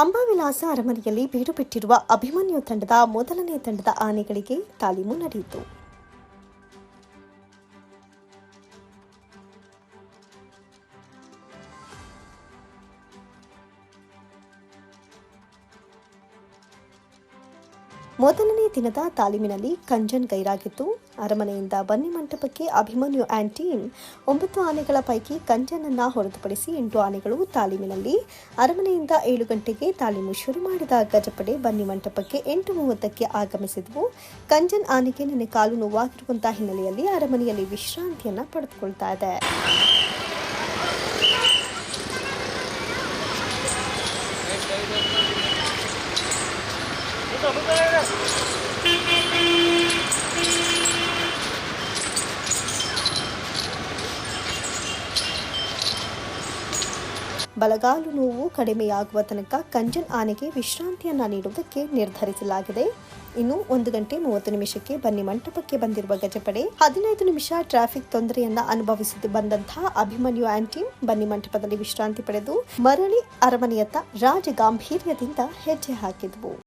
ಅಂಬಾವಿಲಾಸ ಅರಮನೆಯಲ್ಲಿ ಬೀಡುಬಿಟ್ಟಿರುವ ಅಭಿಮನ್ಯು ತಂಡದ ಮೊದಲನೇ ತಂಡದ ಆನೆಗಳಿಗೆ ತಾಲೀಮು ನಡೆಯಿತು. ಮೊದಲನೇ ದಿನದ ತಾಲೀಮಿನಲ್ಲಿ ಕಂಜನ್ ಗೈರಾಗಿತ್ತು ಅರಮನೆಯಿಂದ ಬನ್ನಿ ಮಂಟಪಕ್ಕೆ ಅಭಿಮನ್ಯು ಆ್ಯಂಡ್ ಟೀಮ್ ಒಂಬತ್ತು ಆನೆಗಳ ಪೈಕಿ ಕಂಜನನ್ನು ಹೊರತುಪಡಿಸಿ ಎಂಟು ಆನೆಗಳು ತಾಲೀಮಿನಲ್ಲಿ ಅರಮನೆಯಿಂದ ಏಳು ಗಂಟೆಗೆ ತಾಲೀಮು ಶುರು ಮಾಡಿದ ಗಜಪಡೆ ಬನ್ನಿ ಮಂಟಪಕ್ಕೆ ಎಂಟು ಮೂವತ್ತಕ್ಕೆ ಆಗಮಿಸಿದವು. ಕಂಜನ್ ಆನೆಗೆ ನಿನ್ನೆ ಕಾಲು ನೋವಾಗಿರುವಂತಹ ಹಿನ್ನೆಲೆಯಲ್ಲಿ ಅರಮನೆಯಲ್ಲಿ ವಿಶ್ರಾಂತಿಯನ್ನು ಪಡೆದುಕೊಳ್ತಾ ಇದೆ. ಬಲಗಾಲು ನೋವು ಕಡಿಮೆಯಾಗುವ ತನಕ ಕಂಜನ್ ಆನೆಗೆ ವಿಶ್ರಾಂತಿಯನ್ನು ನೀಡುವುದಕ್ಕೆ ನಿರ್ಧರಿಸಲಾಗಿದೆ. ಇನ್ನು ಒಂದು ಗಂಟೆ ಮೂವತ್ತು ನಿಮಿಷಕ್ಕೆ ಬನ್ನಿ ಮಂಟಪಕ್ಕೆ ಬಂದಿರುವ ಗಜಪಡೆ. ಹದಿನೈದು ನಿಮಿಷ ಟ್ರಾಫಿಕ್ ತೊಂದರೆಯನ್ನ ಅನುಭವಿಸಿ ಬಂದಂತಹ ಅಭಿಮನ್ಯು ಆ್ಯಂಡ್ ಬನ್ನಿ ಮಂಟಪದಲ್ಲಿ ವಿಶ್ರಾಂತಿ ಪಡೆದು ಮರಳಿ ಅರಮನೆಯತ್ತ ರಾಜ ಗಾಂಭೀರ್ಯದಿಂದ ಹೆಜ್ಜೆ ಹಾಕಿದ್ವು.